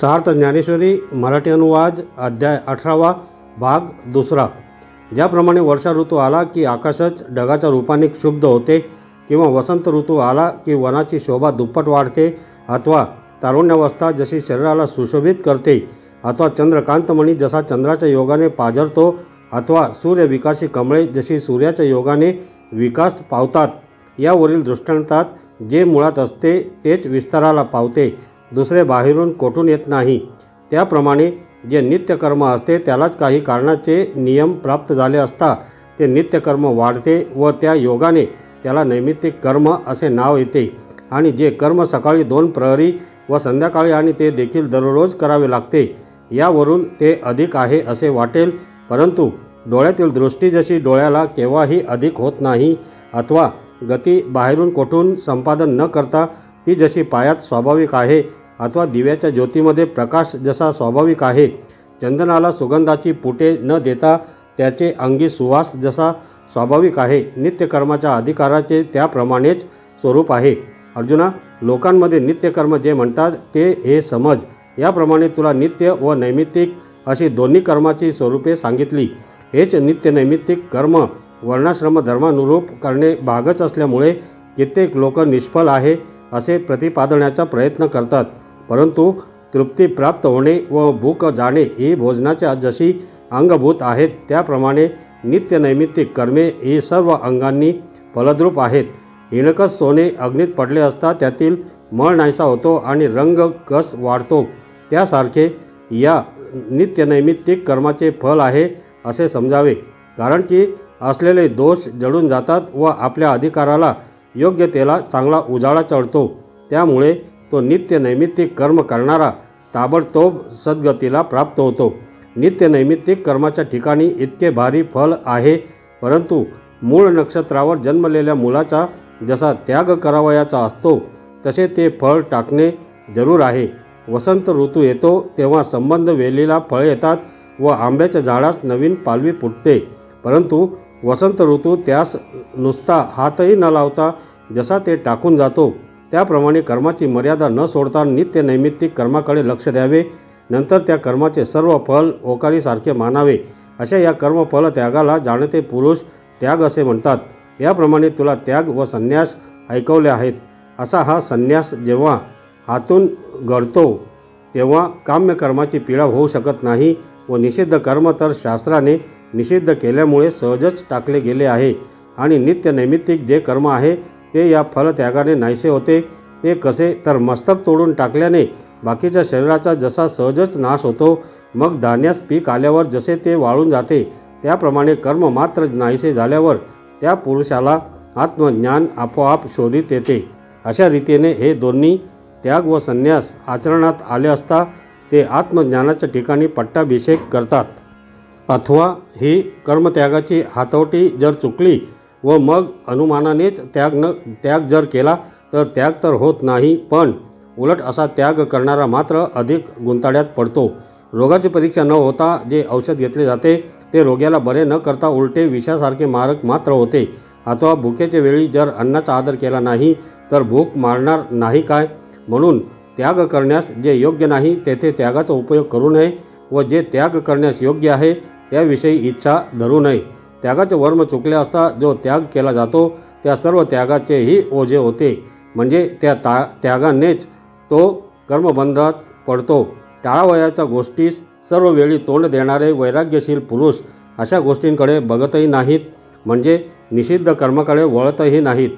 सार्थ ज्ञानेश्वरी मराठी अनुवाद अध्याय अठरावा भाग दुसरा. ज्याप्रमाणे वर्षा ऋतू आला की आकाशच ढगाच्या रूपाने क्षुब्ध होते किंवा वसंत ऋतू आला की वनाची शोभा दुप्पट वाढते अथवा तारुण्यावस्था जशी शरीराला सुशोभित करते अथवा चंद्रकांतमणी जसा चंद्राच्या योगाने पाझरतो अथवा सूर्यविकासी कमळे जशी सूर्याच्या योगाने विकास पावतात यावरील दृष्टांतात जे मुळात असते तेच विस्ताराला पावते. दुसरे बाहेरून कोठून येत नाही. त्याप्रमाणे जे नित्यकर्म असते त्यालाच काही कारणाचे नियम प्राप्त झाले असता ते नित्यकर्म वाढते व त्या योगाने त्याला नैमित्तिक कर्म असे नाव येते. आणि जे कर्म सकाळी दोन प्रहरी व संध्याकाळी आणि ते देखील दररोज करावे लागते यावरून ते अधिक आहे असे वाटेल. परंतु डोळ्यातील दृष्टी जशी डोळ्याला केव्हाही अधिक होत नाही अथवा गती बाहेरून कोठून संपादन न करता ती जशी पायात स्वाभाविक आहे अथवा दिव्याच्या ज्योतीमध्ये प्रकाश जसा स्वाभाविक आहे चंदनाला सुगंधाची पुटे न देता त्याचे अंगी सुवास जसा स्वाभाविक आहे नित्यकर्माच्या अधिकाराचे त्याप्रमाणेच स्वरूप आहे. अर्जुना लोकांमध्ये नित्यकर्म जे म्हणतात ते हे समज. याप्रमाणे तुला नित्य व नैमित्तिक अशी दोन्ही कर्माची स्वरूपे सांगितली. हेच नित्य नैमित्तिक कर्म वर्णाश्रम धर्मानुरूप करणे भागच असल्यामुळे कित्येक लोक निष्फल आहे. असे प्रतिपादण्याचा प्रयत्न करतात. परंतु तृप्ती प्राप्त होणे व भूक जाणे ही भोजनाच्या जशी अंगभूत आहेत त्याप्रमाणे नित्यनैमित्तिक कर्मे ही सर्व अंगांनी फलद्रूप आहेत. हिणकस सोने अग्नीत पडले असता त्यातील मळ नाहीसा होतो आणि रंग कस वाढतो त्यासारखे या नित्यनैमित्तिक कर्माचे फल आहे असे समजावे. कारण की असलेले दोष जळून जातात व आपल्या अधिकाराला योग्यतेला चांगला उजाळा चढतो. त्यामुळे तो नित्य नैमित्तिक कर्म करणारा ताबडतोब सद्गतीला प्राप्त होतो. नित्य नैमित्तिक कर्माच्या ठिकाणी इतके भारी फल आहे परंतु मूळ नक्षत्रावर जन्मलेल्या मुलाचा जसा त्याग करावयाचा असतो तसे ते फळ टाकणे जरूर आहे. वसंत ऋतू येतो तेव्हा संबंध वेलीला फळ येतात व आंब्याच्या झाडास नवीन पालवी फुटते परंतु वसंत ऋतू त्यास नुसता हातही न लावता जसा ते टाकून जातो त्याप्रमाणे कर्माची मर्यादा न सोडता नित्य नैमित्तिक कर्माकडे लक्ष द्यावे. नंतर त्या कर्माचे सर्व फल ओकारीसारखे मानावे. अशा या कर्मफल त्यागाला जाणते पुरुष त्याग असे म्हणतात. याप्रमाणे तुला त्याग व संन्यास ऐकवले आहेत. असा हा संन्यास जेव्हा हातून घडतो तेव्हा काम्य कर्माची पीडा होऊ शकत नाही व निषिद्ध कर्म तर शास्त्राने निषिद्ध केल्यामुळे सहजच टाकले गेले आहे. आणि नित्य नैमित्तिक जे कर्म आहे ते या फलत्यागाने नाहीसे होते. ते कसे? तर मस्तक तोडून टाकल्याने बाकीच्या शरीराचा जसा सहजच नाश होतो मग धान्यास पीक आल्यावर जसे ते वाळून जाते त्याप्रमाणे कर्म मात्र नाहीसे झाल्यावर त्या पुरुषाला आत्मज्ञान आपोआप शोधित येते. अशा रीतीने हे दोन्ही त्याग व संन्यास आचरणात आले असता ते आत्मज्ञानाच्या ठिकाणी पट्टाभिषेक करतात. अथवा ही कर्मत्यागाची हातवटी जर चुकली व मग अनुमानानेच त्याग न त्याग जर केला तर त्याग तर होत नाही पण उलट असा त्याग करणारा मात्र अधिक गुंताड्यात पडतो. रोगाची परीक्षा न होता जे औषध घेतले जाते ते रोग्याला बरे न करता उलटे विषासारखे मारक मात्र होते. अथवा भुकेच्या वेळी जर अन्नाचा आदर केला नाही तर भूक मारणार नाही काय? म्हणून त्याग करण्यास जे योग्य नाही तेथे त्यागाचा उपयोग करू नये व जे त्याग करण्यास योग्य आहे त्याविषयी इच्छा धरू नये. त्यागाचे वर्म चुकले असता जो त्याग केला जातो त्या सर्व त्यागाचेही ओझे होते. म्हणजे त्या ता त्यागानेच तो कर्मबंधात पडतो. टाळावयाच्या गोष्टीस सर्व वेळी तोंड देणारे वैराग्यशील पुरुष अशा गोष्टींकडे बघतही नाहीत. म्हणजे निषिद्ध कर्माकडे वळतही नाहीत.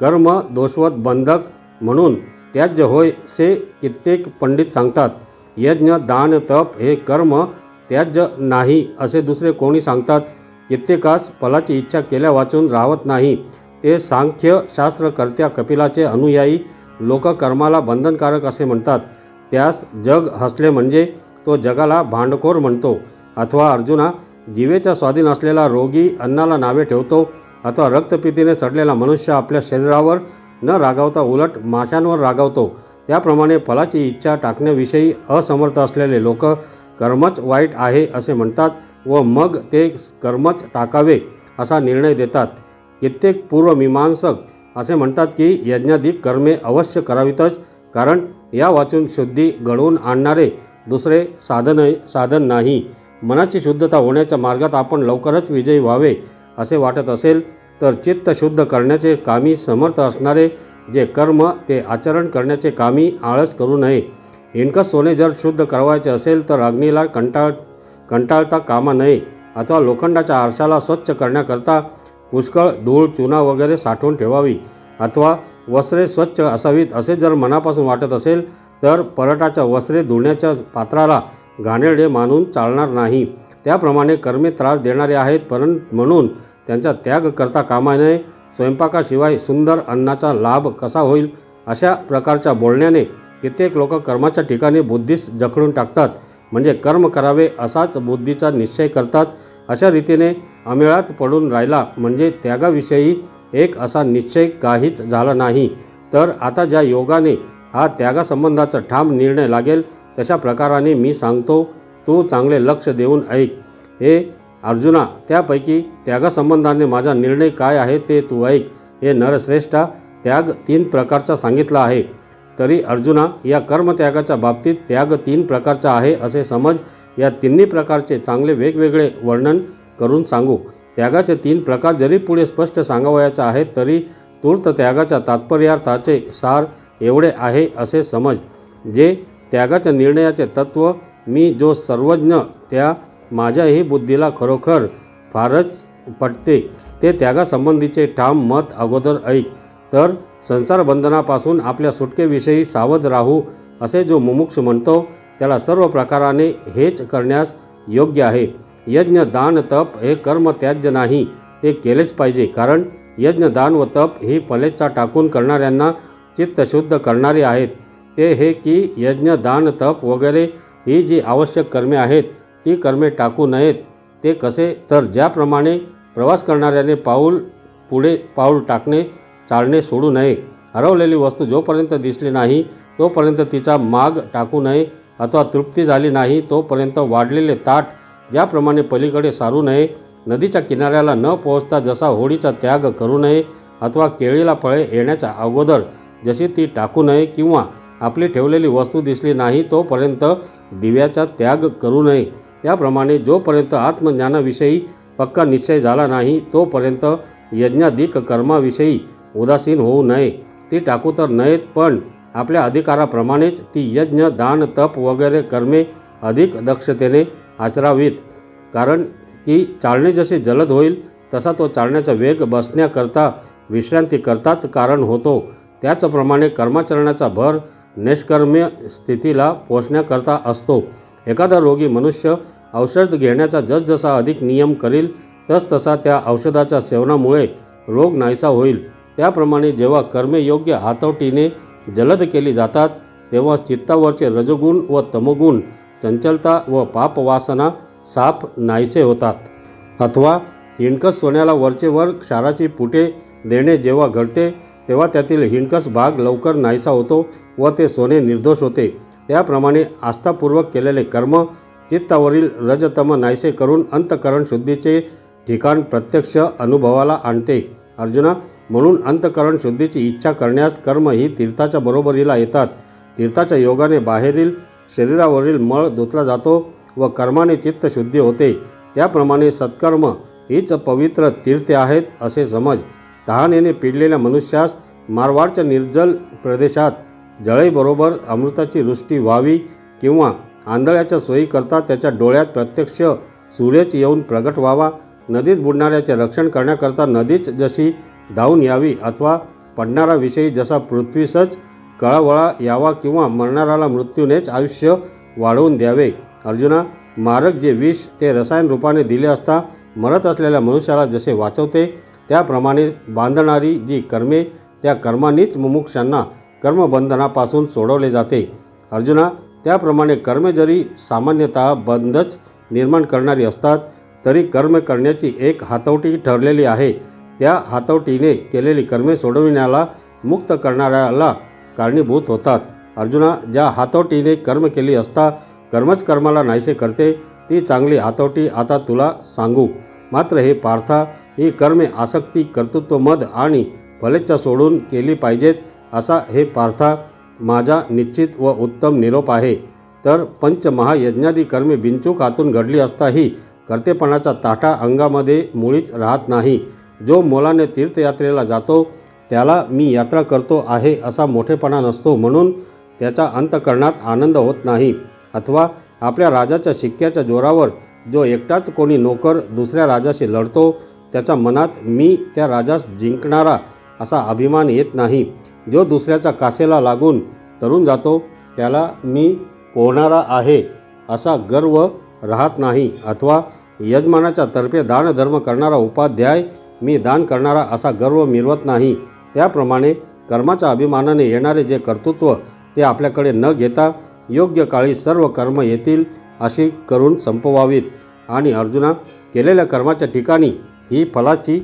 कर्म दोषवत बंधक म्हणून त्याज्य होय से कित्येक पंडित सांगतात यज्ञ दान तप हे कर्म त्याज्य नाही असे दुसरे कोणी सांगतात? कित्येकास फलाची इच्छा केल्या वाचून राहत नाही. ते सांख्य शास्त्रकर्त्या कपिलाचे अनुयायी लोक कर्माला बंधनकारक असे म्हणतात. त्यास जग हसले म्हणजे तो जगाला भांडखोर म्हणतो. अथवा अर्जुना जीवेच्या स्वाधीन असलेला रोगी अन्नाला नावे ठेवतो अथवा रक्तपितीने चढलेला मनुष्य आपल्या शरीरावर न रागावता उलट माशांवर रागावतो. त्याप्रमाणे फलाची इच्छा टाकण्याविषयी असमर्थ असलेले लोक कर्मच वाईट आहे असे म्हणतात. व मग ते कर्मच टाकावे असा निर्णय देतात. कित्येक पूर्वमीमांसक असे म्हणतात की यज्ञाधिक कर्मे अवश्य करावीतच कारण या वाचून शुद्धी घडवून आणणारे दुसरे साधन साधन नाही. मनाची शुद्धता होण्याच्या मार्गात आपण लवकरच विजयी व्हावे असे वाटत असेल तर चित्त शुद्ध करण्याचे कामी समर्थ असणारे जे कर्म ते आचरण करण्याचे कामी आळस करू नये. इनकस सोने जर शुद्ध करवायचे असेल तर अग्नीला कंटाळ कंटाळता कामा नये अथवा लोखंडाच्या आरशाला स्वच्छ करण्याकरता पुष्कळ धूळ चुना वगैरे साठवून ठेवावी. अथवा वस्त्रे स्वच्छ असावीत असे जर मनापासून वाटत असेल तर परटाच्या वस्त्रे धुण्याच्या पात्राला घाणेरडे मानून चालणार नाही. त्याप्रमाणे कर्मे त्रास देणारे आहेत परं म्हणून त्यांचा त्याग करता कामा नये. स्वयंपाकाशिवाय सुंदर अन्नाचा लाभ कसा होईल? अशा प्रकारच्या बोलण्याने कित्येक लोक कर्माच्या ठिकाणी बुद्धीस जखडून टाकतात. म्हणजे कर्म करावे असाच बुद्धीचा निश्चय करतात अशा रीतीने अमेळात पडून राहिला म्हणजे त्यागाविषयी एक असा निश्चय काहीच झाला नाही. तर आता ज्या योगाने हा त्यागासंबंधाचा ठाम निर्णय लागेल तशा प्रकाराने मी सांगतो तू चांगले लक्ष देऊन ऐक. हे अर्जुना त्यापैकी त्यागासंबंधाने माझा निर्णय काय आहे ते तू ऐक. हे नरश्रेष्ठा त्याग तीन प्रकारचा सांगितला आहे. तरी अर्जुना या कर्मत्यागाच्या बाबतीत त्याग तीन प्रकारचा आहे असे समज. या तिन्ही प्रकारचे चांगले वेगवेगळे वर्णन करून सांगू. त्यागाचे तीन प्रकार जरी पुढे स्पष्ट सांगावयाचे आहेत तरी तूर्त त्यागाच्या तात्पर्यार्थाचे सार एवढे आहे असे समज. जे त्यागाच्या निर्णयाचे तत्त्व मी जो सर्वज्ञ त्या माझ्याही बुद्धीला खरोखर फारच पटते ते त्यागासंबंधीचे ठाम मत अगोदर ऐक. तर संसार बंधनापासून आपल्या सुटकेविषयी सावध राहू असे जो मुमुक्ष म्हणतो त्याला सर्व प्रकाराने हेच करण्यास योग्य आहे. यज्ञ दान तप हे कर्म त्याज्य नाही ते केलेच पाहिजे. कारण यज्ञ दान व तप ही फलेच्छा टाकून करणाऱ्यांना चित्तशुद्ध करणारे आहेत. ते हे की यज्ञ दान तप वगैरे ही जी आवश्यक कर्मे आहेत ती कर्मे टाकू नयेत. ते कसे? तर ज्याप्रमाणे प्रवास करणाऱ्याने पाऊल पुढे पाऊल टाकणे चालणे सोडू नये. हरवलेली वस्तू जोपर्यंत दिसली नाही तोपर्यंत तिचा माग टाकू नये अथवा तृप्ती झाली नाही तोपर्यंत वाढलेले ताट ज्याप्रमाणे पलीकडे सारू नये नदीच्या किनाऱ्याला न पोहोचता जसा होडीचा त्याग करू नये अथवा केळीला फळे येण्याच्या अगोदर जशी ती टाकू नये किंवा आपली ठेवलेली वस्तू दिसली नाही तोपर्यंत दिव्याचा त्याग करू नये. त्याप्रमाणे जोपर्यंत आत्मज्ञानाविषयी पक्का निश्चय झाला नाही तोपर्यंत यज्ञाधिक कर्माविषयी उदासीन होऊ नये. ती टाकू तर नयेत पण आपल्या अधिकाराप्रमाणेच ती यज्ञ दान तप वगैरे कर्मे अधिक दक्षतेने आचरावीत. कारण की चालणे जसे जलद होईल तसा तो चालण्याचा वेग बसण्याकरता विश्रांतीकरताच कारण होतो. त्याचप्रमाणे कर्माचरणाचा भर निष्कर्म्य स्थितीला पोचण्याकरता असतो. एखादा रोगी मनुष्य औषध घेण्याचा जसजसा अधिक नियम करील तसतसा त्या औषधाच्या सेवनामुळे रोग नाहीसा होईल. त्याप्रमाणे जेव्हा कर्मे योग्य हातोटीने जलद केली जातात तेव्हा चित्तावरचे रजगुण व तमगुण चंचलता व पापवासना साफ नाहीसे होतात. अथवा हिणकस सोन्याला वरचेवर क्षाराची पुटे देणे जेव्हा घडते तेव्हा त्यातील हिणकस भाग लवकर नाहीसा होतो व ते सोने निर्दोष होते. त्याप्रमाणे आस्थापूर्वक केलेले कर्म चित्तावरील रजतम नाहीसे करून अंतकरण शुद्धीचे ठिकाण प्रत्यक्ष अनुभवाला आणते. अर्जुना म्हणून अंतकरण शुद्धीची इच्छा करण्यास कर्म ही तीर्थाच्या बरोबरीला येतात. तीर्थाच्या योगाने बाहेरील शरीरावरील मळ धुतला जातो व कर्माने चित्तशुद्धी होते. त्याप्रमाणे सत्कर्म हीच पवित्र तीर्थे आहेत असे समज. तहानेने पिडलेल्या मनुष्यास मारवाडच्या निर्जल प्रदेशात जळईबरोबर अमृताची वृष्टी व्हावी किंवा आंधळ्याच्या सोयीकरता त्याच्या डोळ्यात प्रत्यक्ष सूर्यच येऊन प्रगट व्हावा. नदीत बुडणाऱ्याचे रक्षण करण्याकरता नदीच जशी धावून यावी अथवा पडणारा विषयी जसा पृथ्वीसच कळावळा यावा किंवा मरणाराला मृत्यूनेच आयुष्य वाढवून द्यावे. अर्जुना मारक जे विष ते रसायन रूपाने दिले असता मरत असलेल्या मनुष्याला जसे वाचवते त्याप्रमाणे बांधणारी जी कर्मे त्या कर्मानीच मुमुक्षांना कर्मबंधनापासून सोडवले जाते. अर्जुना त्याप्रमाणे कर्मे जरी सामान्यतः बंधच निर्माण करणारी असतात तरी कर्म करण्याची एक हातवटी ठरलेली आहे. त्या हातवटीने केलेली कर्मे सोडविण्याला मुक्त करणाऱ्याला कारणीभूत होतात. अर्जुना ज्या हातवटीने कर्म केली असता कर्मच कर्माला नाहीसे करते ती चांगली हातवटी आता तुला सांगू. मात्र हे पार्था ही कर्मे आसक्ती कर्तृत्व मध आणि फलेच्छा सोडून केली पाहिजेत असा हे पार्था माझा निश्चित व उत्तम निरोप आहे. तर पंचमहायज्ञादी कर्मे बिनचूक हातून घडली असताही कर्तेपणाचा ताठा अंगामध्ये मुळीच राहत नाही. जो मोलाने तीर्थयात्रेला जातो त्याला मी यात्रा करतो आहे असा मोठेपणा नसतो म्हणून त्याचा अंतकरणात आनंद होत नाही. अथवा आपल्या राजाच्या शिक्क्याच्या जोरावर जो एकटाच कोणी नोकर दुसऱ्या राजाशी लढतो त्याच्या मनात मी त्या राजास जिंकणारा असा अभिमान येत नाही. जो दुसऱ्याच्या कासेला लागून तरून जातो त्याला मी पोहणारा आहे असा गर्व राहत नाही. अथवा यजमानाच्या तर्फे दानधर्म करणारा उपाध्याय मी दान करणारा असा गर्व मिरवत नाही. त्याप्रमाणे कर्माच्या अभिमानाने येणारे जे कर्तृत्व ते आपल्याकडे न घेता योग्य काळी सर्व कर्म येतील अशी करून संपवावीत. आणि अर्जुना केलेल्या कर्माच्या ठिकाणी ही फलाची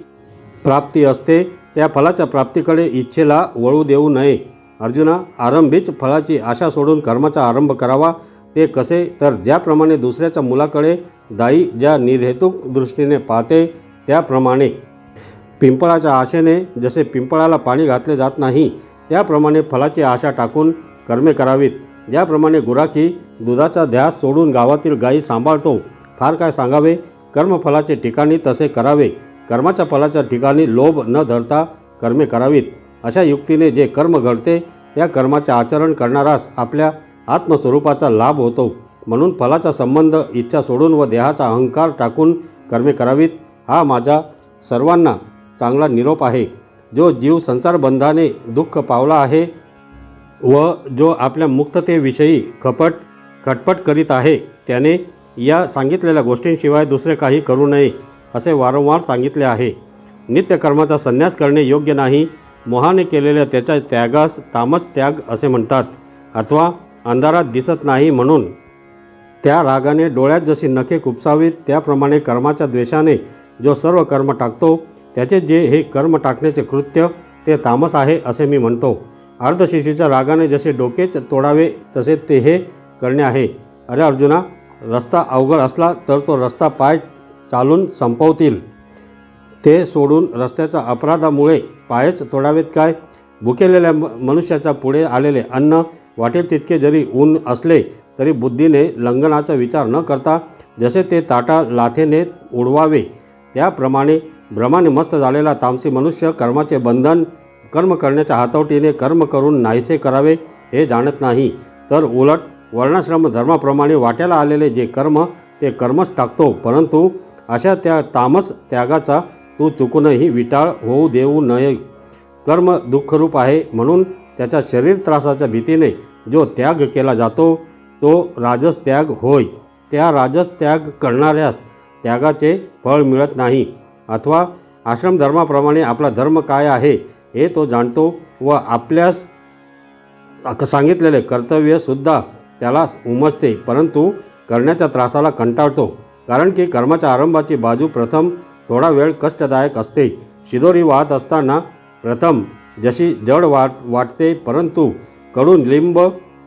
प्राप्ती असते. त्या फलाच्या प्राप्तीकडे इच्छेला वळू देऊ नये. अर्जुना आरंभीच फळाची आशा सोडून कर्माचा आरंभ करावा. ते कसे? तर ज्याप्रमाणे दुसऱ्याच्या मुलाकडे दाई ज्या निर्हेतुक दृष्टीने पाहते त्याप्रमाणे. पिंपळाच्या आशेने जसे पिंपळाला पाणी घातले जात नाही त्याप्रमाणे फलाची आशा टाकून कर्मे करावीत. ज्याप्रमाणे गुराखी दुधाचा ध्यास सोडून गावातील गायी सांभाळतो फार काय सांगावे? कर्मफलाचे ठिकाणी तसे करावे. कर्माच्या फलाच्या ठिकाणी लोभ न धरता कर्मे करावीत. अशा युक्तीने जे कर्म घडते त्या कर्माचे आचरण करणारास आपल्या आत्मस्वरूपाचा लाभ होतो. म्हणून फलाचा संबंध इच्छा सोडून व देहाचा अहंकार टाकून कर्मे करावीत. हा माझा सर्वांना चांगला निरोप आहे. जो जीव संसारबंधाने दुःख पावला आहे व जो आपल्या मुक्ततेविषयी खपट खटपट करीत आहे त्याने या सांगितलेल्या गोष्टींशिवाय दुसरे काही करू नये असे वारंवार सांगितले आहे. नित्यकर्माचा संन्यास करणे योग्य नाही. मोहाने केलेल्या त्याच्या त्यागास तामस त्याग असे म्हणतात. अथवा अंधारात दिसत नाही म्हणून त्या रागाने डोळ्यात जशी नखे खुपसावीत त्याप्रमाणे कर्माच्या द्वेषाने जो सर्व कर्म टाकतो त्याचे जे हे कर्म टाकण्याचे कृत्य ते तामस आहे असे मी म्हणतो. अर्धशिशीच्या रागाने जसे डोकेच तोडावे तसे ते हे करणे आहे. अरे अर्जुना रस्ता अवघड असला तर तो रस्ता पाय चालून संपवतील. ते सोडून रस्त्याच्या अपराधामुळे पायच तोडावेत काय? भुकेलेल्या म- मनुष्याच्या पुढे आलेले अन्न वाटेल तितके जरी ऊन असले तरी बुद्धीने लंघनाचा विचार न करता जसे ते ताटा लाथेने उडवावे त्याप्रमाणे भ्रमाने मस्त झालेला तामसी मनुष्य कर्माचे बंधन कर्म करण्याच्या हातवटीने कर्म करून नाहीसे करावे हे जाणत नाही. तर उलट वर्णाश्रम धर्माप्रमाणे वाट्याला आलेले जे कर्म ते कर्मच टाकतो. परंतु अशा त्या तामस त्यागाचा तू चुकूनही विटाळ होऊ देऊ नये. कर्म दुःखरूप आहे म्हणून त्याच्या शरीर त्रासाच्या भीतीने जो त्याग केला जातो तो राजस त्याग होय. त्या राजस त्याग करणाऱ्यास त्यागाचे फळ मिळत नाही. अथवा आश्रमधर्माप्रमाणे आपला धर्म काय आहे हे तो जाणतो व आपल्यास सांगितलेले कर्तव्यसुद्धा त्याला उमजते परंतु करण्याच्या त्रासाला कंटाळतो. कारण की कर्माच्या आरंभाची बाजू प्रथम थोडा वेळ कष्टदायक असते. शिदोरी वाहत असताना प्रथम जशी जड वाट वाटते परंतु कडून लिंब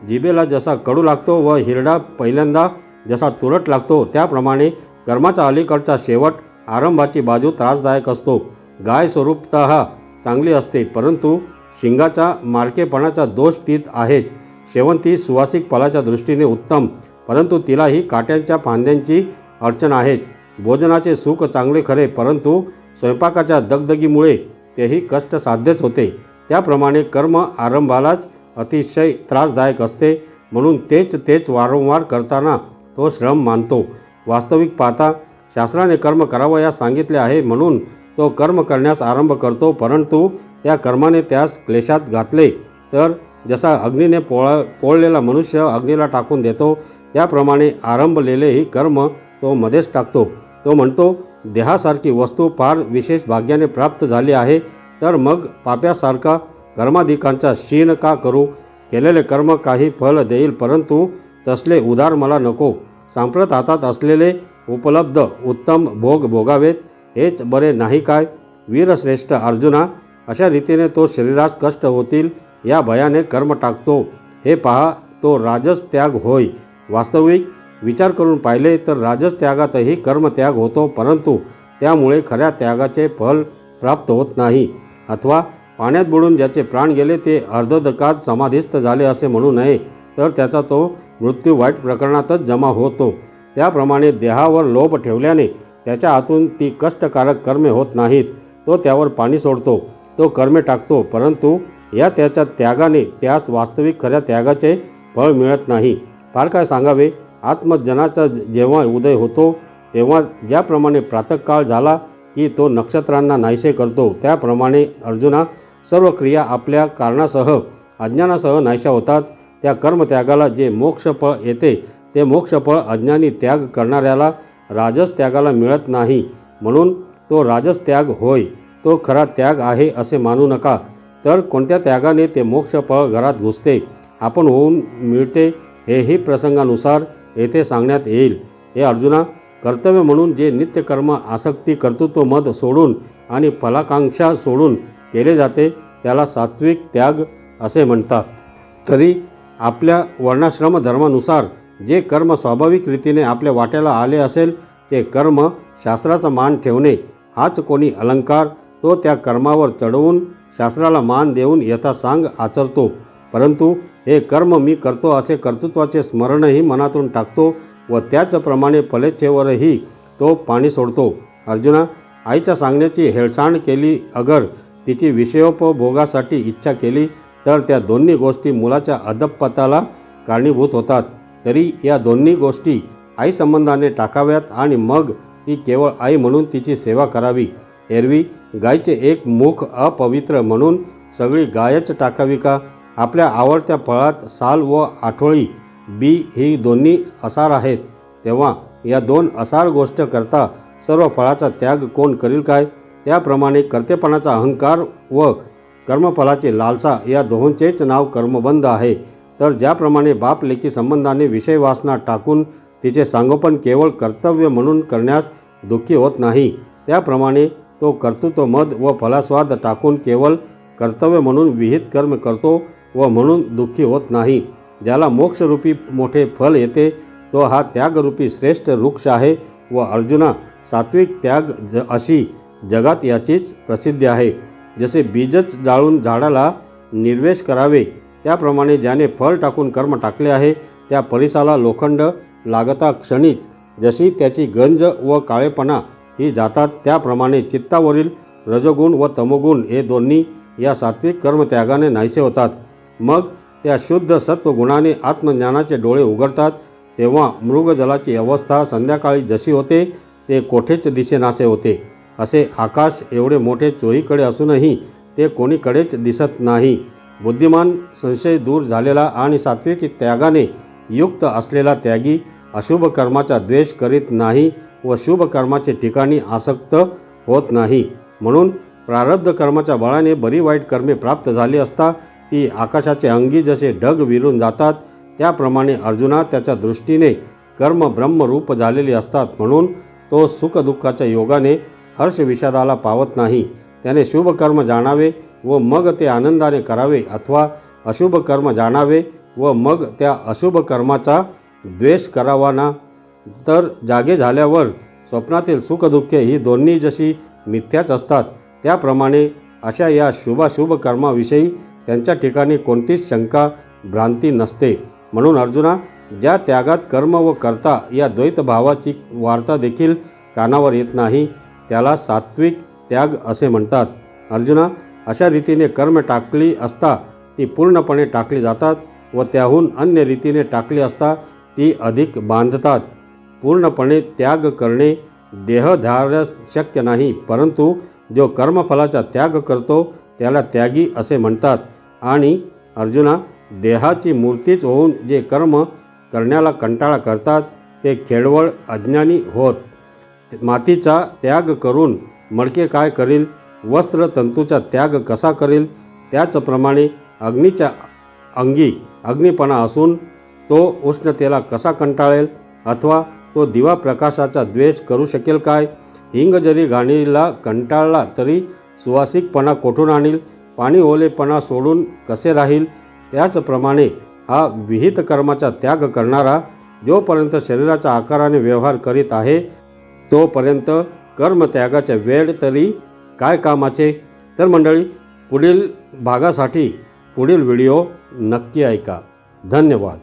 जिभेला जसा कडू लागतो व हिरडा पहिल्यांदा जसा तुरट लागतो त्याप्रमाणे कर्माचा अलीकडचा शेवट आरंभाची बाजू त्रासदायक असतो. गाय स्वरूपत चांगली असते परंतु शिंगाचा मारकेपणाचा दोष तीत आहेच. शेवंती सुवासिक फलाच्या दृष्टीने उत्तम परंतु तिलाही काट्यांच्या फांद्यांची अडचण आहेच. भोजनाचे सुख चांगले खरे परंतु स्वयंपाकाच्या दगदगीमुळे तेही कष्ट साध्यच होते. त्याप्रमाणे कर्म आरंभालाच अतिशय त्रासदायक असते म्हणून तेच तेच वारंवार करताना तो श्रम मानतो. वास्तविक पाहता शास्त्राने कर्म करावयास सांगितले आहे म्हणून तो कर्म करण्यास आरंभ करतो. परंतु त्या कर्माने त्यास क्लेशात घातले. तर जसा अग्नीने पोळा पोळलेला मनुष्य अग्नीला टाकून देतो त्याप्रमाणे आरंभलेलेही कर्म तो मध्येच टाकतो. तो म्हणतो देहासारखी वस्तू फार विशेष भाग्याने प्राप्त झाली आहे तर मग पाप्यासारखा कर्माधिकांचा क्षीण का करू? केलेले कर्म काही फल देईल परंतु तसले उदार मला नको. सांप्रत हातात असलेले उपलब्ध उत्तम भोग भोगावेत हेच बरे नाही काय? वीरश्रेष्ठ अर्जुना अशा रीतीने तो शरीरास कष्ट होतील या भयाने कर्म टाकतो. हे पहा तो राजस त्याग होय. वास्तविक विचार करून पाहिले तर राजस त्यागातही कर्मत्याग होतो परंतु त्यामुळे खऱ्या त्यागाचे फल प्राप्त होत नाही. अथवा पाण्यात बुडून ज्याचे प्राण गेले ते अर्धदकात समाधिस्थ झाले असे म्हणू नये तर त्याचा तो मृत्यू वाईट प्रकरणातच जमा होतो. त्याप्रमाणे देहावर लोभ ठेवल्याने त्याच्या हातून ती कष्टकारक कर्मे होत नाहीत. तो त्यावर पाणी सोडतो तो कर्मे टाकतो परंतु या त्याच्या त्यागाने त्यास वास्तविक खऱ्या त्यागाचे फळ मिळत नाही. फार काय सांगावे? आत्मजनाचा जेव्हा उदय होतो तेव्हा ज्याप्रमाणे प्रातःकाळ झाला की तो नक्षत्रांना नाहीसे करतो त्याप्रमाणे अर्जुना सर्व क्रिया आपल्या कारणासह अज्ञानासह नाहीशा होतात. त्या कर्मत्यागाला जे मोक्षफळ येते ते मोक्षफळ अज्ञानी त्याग करणाऱ्याला राजस त्यागाला मिळत नाही. म्हणून तो राजस त्याग होय तो खरा त्याग आहे असे मानू नका. तर कोणत्या त्यागाने ते मोक्षफळ घरात घुसते आपण होऊन मिळते हेही प्रसंगानुसार येथे सांगण्यात येईल. हे अर्जुना कर्तव्य म्हणून जे नित्यकर्म आसक्ती कर्तृत्व मद सोडून आणि फलाकांक्षा सोडून केले जाते त्याला सात्विक त्याग असे म्हणतात. तरी आपल्या वर्णाश्रम धर्मानुसार जे कर्म स्वाभाविक रीतीने आपल्या वाट्याला आले असेल ते कर्म शास्त्राचा मान ठेवणे हाच कोणी अलंकार तो त्या कर्मावर चढवून शास्त्राला मान देऊन यथासांग आचरतो. परंतु हे कर्म मी करतो असे कर्तृत्वाचे स्मरणही मनातून टाकतो व त्याचप्रमाणे फलेच्छेवरही तो पाणी सोडतो. अर्जुना आईच्या सांगण्याची हेळसांड केली अगर तिची विषयोपभोगासाठी इच्छा केली तर त्या दोन्ही गोष्टी मुलाच्या अदपताला कारणीभूत होतात. तरी या दोन्ही गोष्टी आई संबंधाने टाकाव्यात आणि मग ती केवळ आई म्हणून तिची सेवा करावी. एरवी गायचे एक मुख अपवित्र म्हणून सगळी गायच टाकावी का? आपल्या आवडत्या फळात साल व आठोळी बी ही दोन्ही असार आहेत. तेव्हा या दोन असार गोष्ट करता सर्व फळाचा त्याग कोण करील काय? त्याप्रमाणे कर्तेपणाचा अहंकार व कर्मफलाची लालसा या दोहोंचेच नाव कर्मबंध आहे. तर ज्याप्रमाणे बाप लेकी संबंधाने विषय वासना टाकून तिचे सांगोपन केवळ कर्तव्य म्हणून करण्यास दुःखी होत नाही त्याप्रमाणे तो कर्तृत्व मद व फलास्वाद टाकून केवळ कर्तव्य म्हणून विहित कर्म करतो व म्हणून दुःखी होत नाही. ज्याला मोक्षरूपी मोठे फल येते तो हा त्यागरूपी श्रेष्ठ वृक्ष आहे व अर्जुना सात्विक त्याग ज अशी जगात याचीच प्रसिद्धी आहे. जसे बीजच जाळून झाडाला निर्वेश करावे त्याप्रमाणे ज्याने फळ टाकून कर्म टाकले आहे त्या परिसाला लोखंड लागता क्षणीच जशी त्याची गंज व काळेपणा ही जातात त्याप्रमाणे चित्तावरील रजगुण व तमोगुण हे दोन्ही या सात्विक कर्मत्यागाने नाहीसे होतात. मग त्या शुद्ध सत्वगुणाने आत्मज्ञानाचे डोळे उघडतात तेव्हा मृगजलाची अवस्था संध्याकाळी जशी होते ते कोठेच दिसेनासे होते. असे आकाश एवढे मोठे चोहीकडे असूनही ते कोणीकडेच दिसत नाही. बुद्धिमान संशय दूर झालेला आणि सात्विक त्यागाने युक्त असलेला त्यागी अशुभ कर्माचा द्वेष करीत नाही व शुभ कर्माचे ठिकाणी आसक्त होत नाही. म्हणून प्रारब्ध कर्माच्या बळाने बरी वाईट कर्मे प्राप्त झाली असता ती आकाशाचे अंगी जसे ढग विरून जातात त्याप्रमाणे अर्जुना त्याच्या दृष्टीने कर्म ब्रह्मरूप झालेली असतात म्हणून तो सुखदुःखाच्या योगाने हर्षविषादाला पावत नाही. त्याने शुभ कर्म जाणावे व मग ते आनंदाने करावे अथवा अशुभ कर्म जाणावे व मग त्या अशुभ कर्माचा द्वेष करावा ना. तर जागे झाल्यावर स्वप्नातील सुखदुःखे ही दोन्ही जशी मिथ्याच असतात त्याप्रमाणे अशा या शुभाशुभ कर्माविषयी त्यांच्या ठिकाणी कोणतीच शंका भ्रांती नसते. म्हणून अर्जुना ज्या त्यागात कर्म व कर्ता या द्वैत भावाची वार्ता देखील कानावर येत नाही त्याला सात्विक त्याग असे म्हणतात. अर्जुना अशा रीतीने कर्म टाकली असता ती पूर्णपणे टाकली जातात व त्याहून अन्य रीतीने टाकली असता ती अधिक बांधतात. पूर्णपणे त्याग करणे देहधार्यास शक्य नाही परंतु जो कर्मफलाचा त्याग करतो त्याला त्यागी असे म्हणतात. आणि अर्जुना देहाची मूर्तीच होऊन जे कर्म करण्याला कंटाळा करतात ते खेळवळ अज्ञानी होत. मातीचा त्याग करून मडके काय करील? वस्त्र तंतूचा त्याग कसा करेल त्याचप्रमाणे अग्नीच्या अंगी अग्निपणा असून तो उष्णतेला कसा कंटाळेल अथवा तो दिवा प्रकाशाचा द्वेष करू शकेल काय? हिंग जरी घाणीला कंटाळला तरी सुवासिकपणा कोठून आणील? पाणी ओलेपणा सोडून कसे राहील? त्याचप्रमाणे हा विहित कर्माचा त्याग करणारा जोपर्यंत शरीराच्या आकाराने व्यवहार करीत आहे तोपर्यंत कर्मत्यागाच्या वेळ तरी काय कामाचे? तर मंडळी पुढील भागासाठी पुढील व्हिडिओ नक्की ऐका. धन्यवाद.